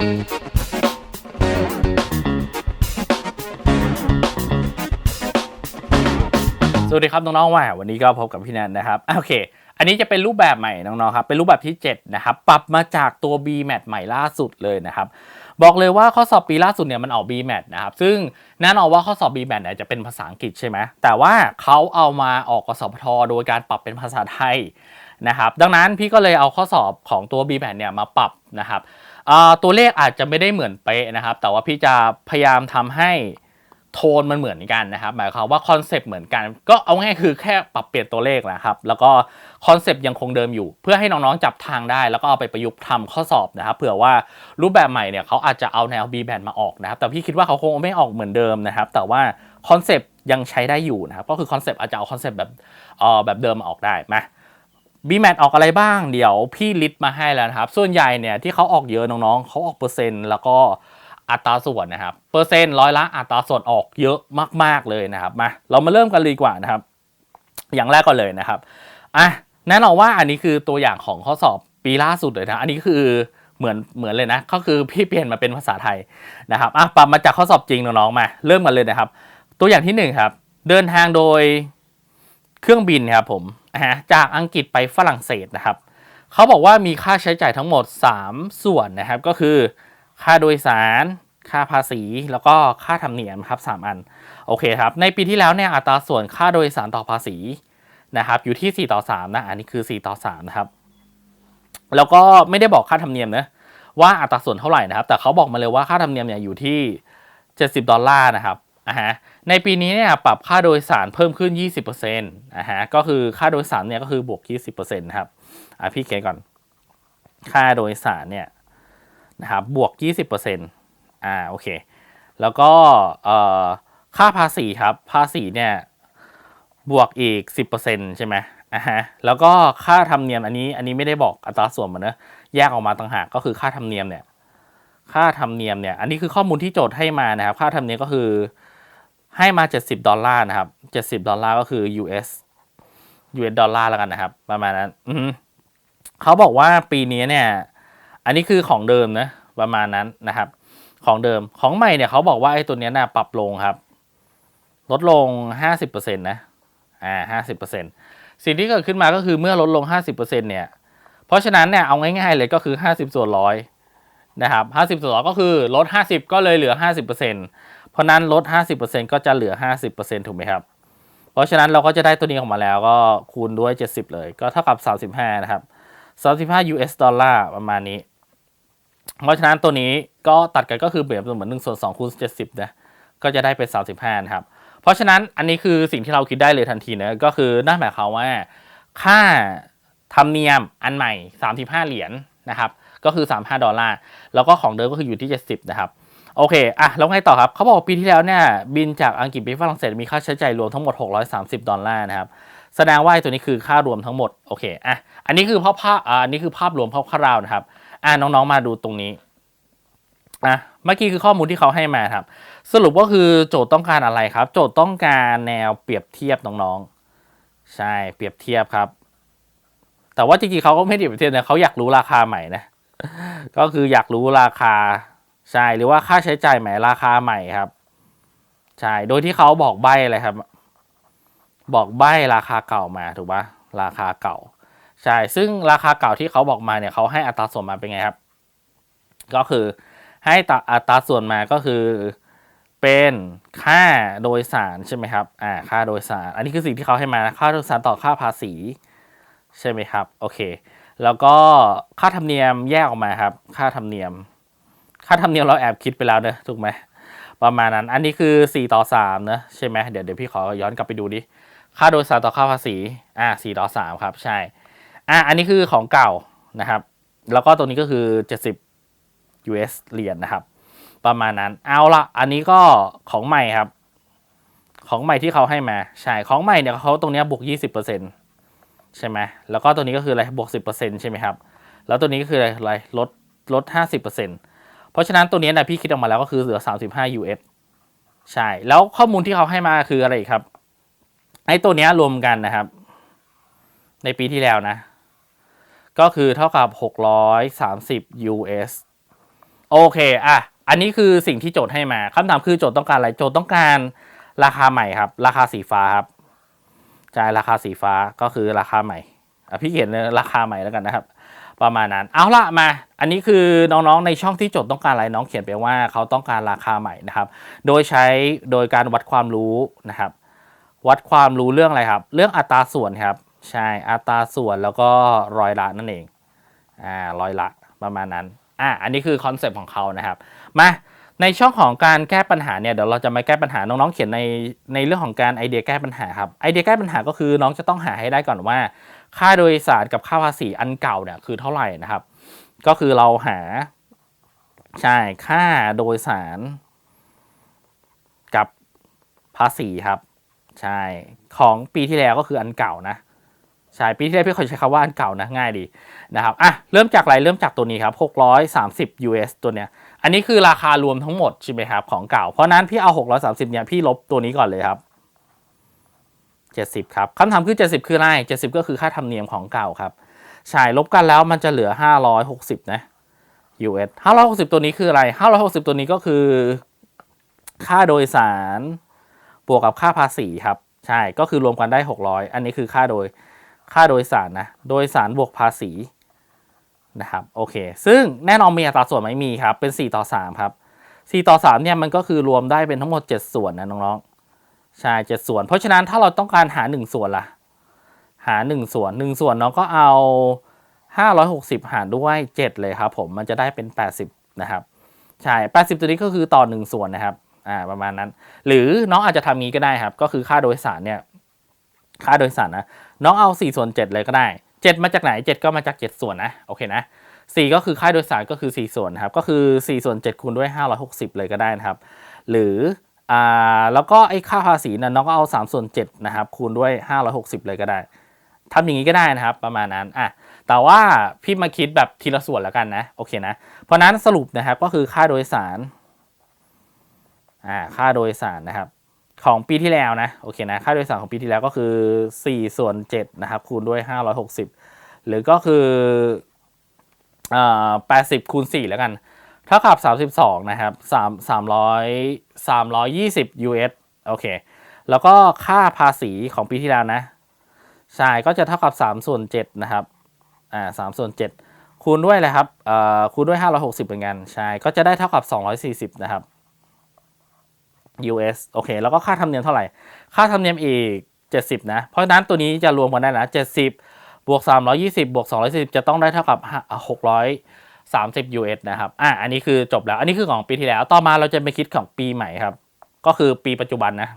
สวัสดีครับน้องๆว่าวันนี้ก็พบกับพี่แนนนะครับโอเค อันนี้จะเป็นรูปแบบใหม่น้องๆครับเป็นรูปแบบที่ 7 นะครับ ปรับมาจากตัว BMAT ใหม่ล่าสุดเลยนะครับ บอกเลยว่าข้อสอบปีล่าสุดเนี่ยมันออก BMAT นะครับ ซึ่งแน่นอนว่าข้อสอบ BMAT เนี่ยจะเป็นภาษาอังกฤษใช่ไหมแต่ว่าเขาเอามาออกกสพทโดยการปรับเป็นภาษาไทยนะครับ ดังนั้นพี่ก็เลยเอาข้อสอบของตัว BMAT เนี่ยมาปรับนะครับ ตัวเลขอาจจะไม่ได้เหมือนเป๊ะนะครับ แต่ว่าพี่จะพยายามทำให้โทนมันเหมือนกันนะครับ หมายความว่าคอนเซปต์เหมือนกัน ก็เอาง่ายคือแค่ปรับเปลี่ยนตัวเลขนะครับ แล้วก็คอนเซปต์ยังคงเดิมอยู่ เพื่อให้น้องๆจับทางได้ แล้วก็เอาไปประยุกต์ทำข้อสอบนะครับ เผื่อว่ารูปแบบใหม่เนี่ยเขาอาจจะเอาแนว b b a n มาออกนะครับ แต่พี่คิดว่าเขาคงไม่ออกเหมือนเดิมนะครับ แต่ว่าคอนเซปต์ยังใช้ได้อยู่นะครับ ก็คือคอนเซปต์อาจจะเอาคอนเซปต์แบบเอ่อแบบเดิมมาออกได้มา b m a t ออกอะไรบ้างเดี๋ยวพี่ลิสต์มาให้แล้วนะครับ ส่วนใหญ่เนี่ยที่เขาออกเยอะน้องๆเขาออกเปอร์เซ็นต์แล้วก็อัตราส่วนนะครับ เปอร์เซ็นต์ร้อยละอัตราส่วนออกเยอะมาก ๆเลยนะครับมาเรามาเริ่มกันเลยดีกว่านะครับ อย่างแรกก่อนเลยนะครับอะแน่นอนว่าอันนี้คือตัวอย่างของข้อสอบปีล่าสุดเลยนะอันนี้คือเหมือนเหมือนเลยนะก็คือพี่เปลี่ยนมาเป็นภาษาไทยนะครับอะปรับมาจากข้อสอบจริงน้องๆมา เริ่มกันเลยนะครับ ตัวอย่างที่หนึ่งครับเดินทางโดย เครื่องบินครับผมจากอังกฤษไปฝรั่งเศสนะครับเขาบอกว่ามีค่าใช้จ่ายทั้งหมด 3 ส่วนนะครับ ก็คือ ค่าโดยสาร ค่าภาษี แล้วก็ค่าธรรมเนียมครับ3อัน โอเคครับ ในปีที่แล้วเนี่ยอัตราส่วนค่าโดยสารต่อภาษีนะครับ อยู่ที่ 4 ต่อ 3 นะ อันนี้คือ 4 ต่อ 3 นะครับ แล้วก็ไม่ได้บอกค่าธรรมเนียมนะว่าอัตราส่วนเท่าไหร่นะครับ แต่เขาบอกมาเลยว่าค่าธรรมเนียมเนี่ยอยู่ที่ 70 ดอลลาร์นะครับ อ่าฮะในปีนี้เนี่ยปรับค่าโดยสารเพิ่มขึ้น 20%นะฮะก็คือค่าโดยสารเนี่ยก็คือบวก 20%นะครับอะพี่เขียนก่อน ค่าโดยสารเนี่ยนะครับบวก 20%อ่าโอเค แล้วก็เอ่อค่าภาษีครับ ภาษีเนี่ยบวกอีก 10%ใช่ไหมอ่าฮะแล้วก็ค่าธรรมเนียมอันนี้อันนี้ไม่ได้บอกอัตราส่วนมันนะแยกออกมาต่างหากก็คือค่าธรรมเนียมเนี่ยค่าธรรมเนียมเนี่ยอันนี้คือข้อมูลที่โจทย์ให้มานะครับ ค่าธรรมเนียมก็คือ ให้มา 70 ดอลลาร์นะครับ 70 ดอลลาร์ก็คือ US US ดอลลาร์แล้วกันนะครับ ประมาณนั้นอืเขาบอกว่าปีนี้เนี่ย อันนี้คือของเดิมนะ ประมาณนั้นนะครับ ของเดิมของใหม่เนี่ยเขาบอกว่าไอ้ตัวนี้ยนะปรับลงครับ ลดลง 50%นะอ่า50%สิ่งที่เกิดขึ้นมาก็คือเมื่อลดลง 50%เนี่ย เพราะฉะนั้นเนี่ยเอาง่ายๆเลยก็คือ 50 ส่วนร้อยนะครับ 50 ส่วนร้อยก็คือลด 50 ก็เลยเหลือ 50%เพราะนั้นลด 50%ก็จะเหลือ 50%ถูกไหมครับ เพราะฉะนั้นเราก็จะได้ตัวนี้ออกมาแล้วก็คูณด้วย 70 เลย ก็เท่ากับ 35 นะครับ 35 US ดอลลาร์ประมาณนี้ เพราะฉะนั้นตัวนี้ก็ตัดกันก็คือเปรียบเสมือน1ส่วน2คูณ70 นะ ก็จะได้เป็น 35 นะครับ เพราะฉะนั้นอันนี้คือสิ่งที่เราคิดได้เลยทันทีนะก็คือนั่นหมายความว่า ค่าธรรมเนียมอันใหม่ 35 เหรียญนะครับ ก็คือ 35 ดอลลาร์ แล้วก็ของเดิมก็คืออยู่ที่ 70 นะครับ โอเคอะแล้วไงต่อครับเขาบอกปีที่แล้วเนี่ยบินจากอังกฤษไปฝรั่งเศสมีค่าใช้จ่ายรวมทั้งหมด 630 ดอลลาร์นะครับแสดงว่าไอตัวนี้คือค่ารวมทั้งหมดโอเคอะอันนี้คือภาพภาพอ่าอันนี้คือภาพรวมคร่าวๆนะครับอะน้องๆมาดูตรงนี้อะเมื่อกี้คือข้อมูลที่เขาให้มาครับ สรุปก็คือโจทย์ต้องการอะไรครับ โจทย์ต้องการแนวเปรียบเทียบน้องๆ ใช่เปรียบเทียบครับ แต่ว่าจริงๆเขาก็ไม่ได้เปรียบเทียบนะเขาอยากรู้ราคาใหม่นะ ก็คืออยากรู้ราคา ใช่หรือว่าค่าใช้จ่ายใหม่ราคาใหม่ครับใช่โดยที่เขาบอกใบอะไรครับ บอกใบราคาเก่ามาถูกปะราคาเก่าใช่ซึ่งราคาเก่าที่เขาบอกมาเนี่ยเขาให้อัตราส่วนมาเป็นไงครับ ก็คือให้อัตราส่วนมาก็คือเป็นค่าโดยสารใช่ไหมครับ อ่า ค่าโดยสาร อันนี้คือสิ่งที่เขาให้มานะค่าโดยสารต่อค่าภาษี ใช่ไหมครับ โอเค แล้วก็ค่าธรรมเนียมแยกออกมาครับ ค่าธรรมเนียม ค่าธรรมเนียมเราแอบคิดไปแล้วเนอะถูกไหมประมาณนั้น อันนี้คือ 4 ต่อ3เนอะใช่ไหมเดี๋ยวเดี๋ยวพี่ขอย้อนกลับไปดูดิค่าโดยสารต่อค่าภาษีอ่า4ต่อ3ครับใช่อะอันนี้คือของเก่านะครับ แล้วก็ตรงนี้ก็คือ 70 US เหรียญนะครับ ประมาณนั้นเอาละอันนี้ก็ของใหม่ครับ ของใหม่ที่เขาให้มาใช่ของใหม่เนี่ยเขาตรงเนี้ยบวก 20%ใช่ไหมแล้วก็ตัวนี้ก็คืออะไรบวก 10%ใช่ไหมครับแล้วตัวนี้ก็คืออะไรอะไรลดลด 50% เพราะฉะนั้นตัวนี้นะพี่คิดออกมาแล้วก็คือเหลือ 35 US ใช่ แล้วข้อมูลที่เขาให้มาคืออะไรครับไอ้ตัวนี้รวมกันนะครับ ในปีที่แล้วนะ ก็คือเท่ากับ 630 US โอเคอะอันนี้คือสิ่งที่โจทย์ให้มาคำถามคือโจทย์ต้องการอะไรโจทย์ต้องการราคาใหม่ครับ ราคาสีฟ้าครับจ่ายราคาสีฟ้าก็คือราคาใหม่อะพี่เขียนราคาใหม่แล้วกันนะครับ ประมาณนั้น เอาละมา อันนี้คือน้องๆในช่องที่โจทย์ต้องการอะไรน้องเขียนไปว่าเขาต้องการราคาใหม่นะครับ โดยใช้โดยการวัดความรู้นะครับ วัดความรู้เรื่องอะไรครับ เรื่องอัตราส่วนครับ ใช่อัตราส่วนแล้วก็รอยละนั่นเองอ่ารอยละประมาณนั้นอ่าอันนี้คือคอนเซปต์ของเขานะครับ มา ในช่องของการแก้ปัญหาเนี่ยเดี๋ยวเราจะมาแก้ปัญหาน้องๆเขียนในในเรื่องของการไอเดียแก้ปัญหาครับไอเดียแก้ปัญหาก็คือน้องจะต้องหาให้ได้ก่อนว่า ค่าโดยสารกับค่าภาษีอันเก่าเนี่ยคือเท่าไหร่นะครับ ก็คือเราหาใช่ค่าโดยสาร กับภาษีครับ ใช่ของปีที่แล้วก็คืออันเก่านะ ใช่ปีที่แล้วพี่เคยใช้คำว่าอันเก่านะง่ายดีนะครับอะเริ่มจากอะไรเริ่มจากตัวนี้ครับ630 US ตัวเนี้ยอันนี้คือราคารวมทั้งหมดใช่ไหมครับของเก่า เพราะนั้นพี่เอา 630เนี่ยพี่ลบตัวนี้ก่อนเลยครับ 70 ครับคำถามคือ 70 คืออะไร70 ก็คือค่าธรรมเนียมของเก่าครับใช่ลบกันแล้วมันจะเหลือ 560 นะ US 560 ตัวนี้คืออะไร 560 ตัวนี้ก็คือ ค่าโดยสารบวกกับค่าภาษีครับ ใช่ก็คือรวมกันได้ 600 อันนี้คือค่าโดย ค่าโดยสารนะ โดยสารบวกภาษีนะครับ โอเค ซึ่งแน่นอนมีอัตราส่วนไหมมีครับ เป็น 4 ต่อ 3 ครับ 4 ต่อ 3 เนี่ยมันก็คือรวมได้เป็นทั้งหมด 7 ส่วนนะน้องๆ ใช่ 7 ส่วน เพราะฉะนั้นถ้าเราต้องการหา 1 ส่วนล่ะ หา 1 ส่วน 1 ส่วนน้องก็เอา 560 หารด้วย 7 เลยครับผม มันจะได้เป็น 80 นะครับ ใช่ 80 ตัวนี้ก็คือต่อ 1 ส่วนนะครับ อ่า ประมาณนั้น หรือน้องอาจจะทำงี้ก็ได้ครับ ก็คือค่าโดยสารเนี่ย ค่าโดยสารนะ น้องเอา4ส่วน7เลยก็ได้ 7 มาจากไหน 7 ก็มาจาก 7 ส่วนนะโอเคนะ4ก็คือค่าโดยสารก็คือ 4 ส่วนครับก็คือ4ส่วน7คูณด้วย 560 เลยก็ได้นะครับ หรืออ่าแล้วก็ไอ้ค่าภาษีนะน้องก็เอา3ส่วน7นะครับคูณด้วย 560 เลยก็ได้ทำอย่างนี้ก็ได้นะครับประมาณนั้นอะแต่ว่าพี่มาคิดแบบทีละส่วนแล้วกันนะโอเคนะเพราะนั้นสรุปนะครับก็คือค่าโดยสารอ่าค่าโดยสารนะครับ ของปีที่แล้วนะโอเคนะค่าโดยสารของปีที่แล้วก็คือ 4 ส่วน 7 นะครับ คูณด้วย 560 หรือก็คืออ่า80 คูณ 4 แล้วกัน เท่ากับ 32 นะครับ3 300 320 US โอเค แล้วก็ค่าภาษีของปีที่แล้วนะ ใช่ ก็จะเท่ากับ 3 ส่วน 7 นะครับ อ่า3ส่วน 7 คูณด้วยอะไรครับอ่อคูณด้วย 560 เหมือนกัน ใช่ ก็จะได้เท่ากับ 240 นะครับ US โอเค แล้วก็ค่าธรรมเนียมเท่าไหร่ ค่าธรรมเนียมอีก 70 นะ เพราะฉะนั้นตัวนี้จะรวมกันได้นะ 70 บวก 320 บวก 240 จะต้องได้เท่ากับ 630 US นะครับ อะ อันนี้คือจบแล้ว อันนี้คือของปีที่แล้ว ต่อมาเราจะไปคิดของปีใหม่ครับ ก็คือปีปัจจุบันนะ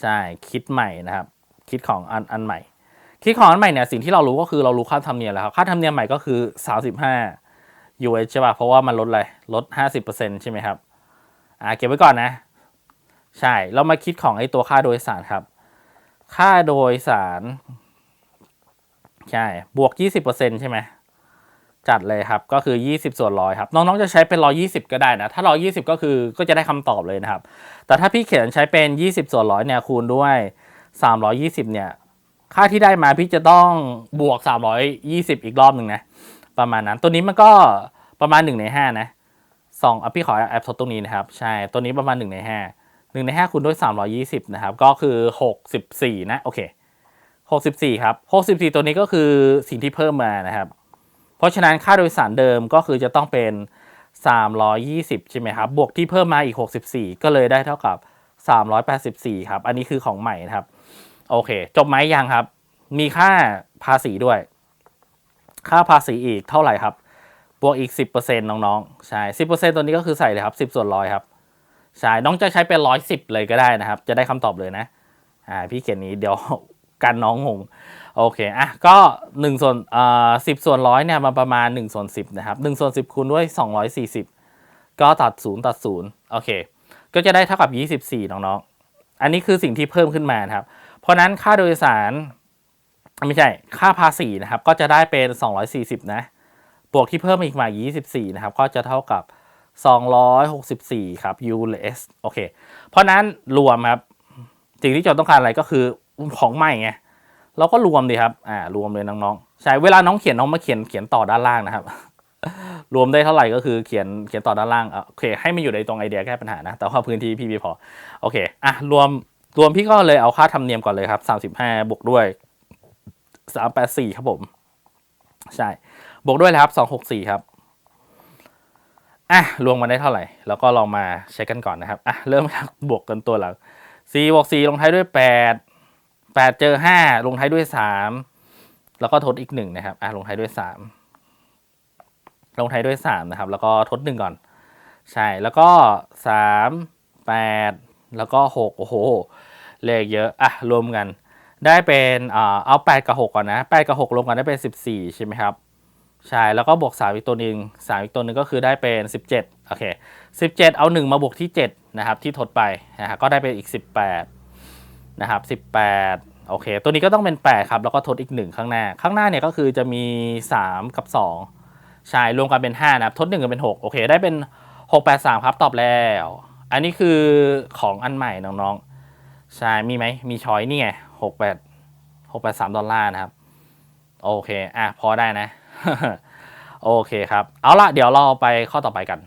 ใช่ คิดใหม่นะครับ คิดของอันอันใหม่ คิดของอันใหม่เนี่ย สิ่งที่เรารู้ก็คือเรารู้ค่าธรรมเนียมแล้วครับ ค่าธรรมเนียมใหม่ก็คือ 35 US ใช่ป่ะ เพราะว่ามันลดอะไร ลด 50%ใช่ไหมครับ อ่าเก็บไว้ก่อนนะ ใช่เรามาคิดของไอ้ตัวค่าโดยสารครับ ค่าโดยสารใช่บวก 20%ใช่ไหมจัดเลยครับก็คือ 20 ส่วนร้อยครับ น้องๆจะใช้เป็น 120 ก็ได้นะ ถ้า 120 ก็คือก็จะได้คำตอบเลยนะครับ แต่ถ้าพี่เขียนใช้เป็น 20 ส่วนร้อยเนี่ยคูณด้วย 320 เนี่ย ค่าที่ได้มาพี่จะต้องบวก 320 อีกรอบหนึ่งนะ ประมาณนั้น ตัวนี้มันก็ประมาณ 1 ใน 5 นะ สองอะพี่ขอแอปทดตรงนี้นะครับ ใช่ตัวนี้ประมาณ 1 ใน 5 1 ใน 5คูณด้วย 320 นะครับ ก็คือ 64 นะ โอเค 64 ครับ 64 ตัวนี้ก็คือสิ่งที่เพิ่มมานะครับ เพราะฉะนั้นค่าโดยสารเดิมก็คือจะต้องเป็น 320 ใช่ไหมครับ บวกที่เพิ่มมาอีก 64 ก็เลยได้เท่ากับ 384 ครับ อันนี้คือของใหม่นะครับ โอเค จบไหมยังครับ มีค่าภาษีด้วย ค่าภาษีอีกเท่าไหร่ครับ บวกอีก 10%น้องๆ ใช่ 10%ตัวนี้ก็คือใส่เลยครับ 10 ส่วนร้อยครับ ใช่ น้องจะใช้เป็น 110 เลยก็ได้นะครับ จะได้คำตอบเลยนะ อ่า พี่เขียนนี้เดี๋ยวกันน้องงง โอเค อะ ก็ 1 ส่วนอ่า10 ส่วนร้อยเนี่ยมาประมาณ 1 ส่วน 10 นะครับ 1 ส่วน 10 คูณด้วย 240 ก็ตัด 0 ตัด 0 โอเค ก็จะได้เท่ากับ 24 น้องๆ อันนี้คือสิ่งที่เพิ่มขึ้นมานครับ เพราะนั้นค่าโดยสารไม่ใช่ ค่าภาษีนะครับ ก็จะได้เป็น 240 นะ บวกที่เพิ่มอีกมา 24 นะครับ ก็จะเท่ากับ 264 ครับ US โอเค เพราะนั้นรวมครับ สิ่งที่โจทย์ต้องการอะไรก็คือของใหม่ไง เราก็รวมดีครับ อ่า รวมเลยน้องๆ ใช่ เวลาน้องเขียนน้องมาเขียนเขียนต่อด้านล่างนะครับ รวมได้เท่าไหร่ก็คือเขียนเขียนต่อด้านล่างอะโอเค ให้มันอยู่ในตรงไอเดียแก้ปัญหานะ แต่ว่าพื้นที่พี่ม่พอ โอเค อะ รวม รวมพี่ก็เลยเอาค่าธรรมเนียมก่อนเลยครับสามสิบวกด้วยสามแปดสี่ครับผม ใช่ บวกด้วยแล้วครับสองหกสี่ครับอะรวมมาได้เท่าไหร่ แล้วก็ลองมาเช็คกันก่อนนะครับอะเริ่มจากบวกกันตัวหลังสี่บวกสี่ลงท้ายด้วยแปดแปดเจอห้าลงท้ายด้วยสามแล้วก็ทดอีกหนึ่งนะครับอะลงท้ายด้วยสามลงท้ายด้วยสามนะครับ แล้วก็ทดหนึ่งก่อน ใช่แล้วก็สามแปดแล้วก็หกโอ้โหเลขเยอะอะรวมกัน ได้เป็นอ่าเอาแปดกับหกก่อนนะแปดกับหกรวมกันได้เป็นสิบสี่ใช่ไหมครับ ใช่ แล้วก็บวกสามอีกตัวหนึ่งสามอีกตัวหนึ่งก็คือได้เป็นสิบเจ็ดโอเคสิบเจ็ดเอาหนึ่งมาบวกที่เจ็ดนะครับ ที่ทดไปนะฮะก็ได้เป็นอีกสิบแปดนะครับสิบแปดโอเค ตัวนี้ก็ต้องเป็นแปดครับ แล้วก็ทดอีกหนึ่งข้างหน้า ข้างหน้าเนี่ยก็คือจะมีสามกับสองใช่ รวมกันเป็นห้านะครับ ทดหนึ่งกันเป็นหกโอเค ได้เป็นหกแปดสามครับ ตอบแล้ว อันนี้คือของอันใหม่น้องๆ ใช่ มีไหม มีช้อยนี่ไงหกแปดหกแปดสามดอลลาร์นะครับ โอเค อะ พอได้นะ โอเคครับ เอาละเดี๋ยวเราไปข้อต่อไปกัน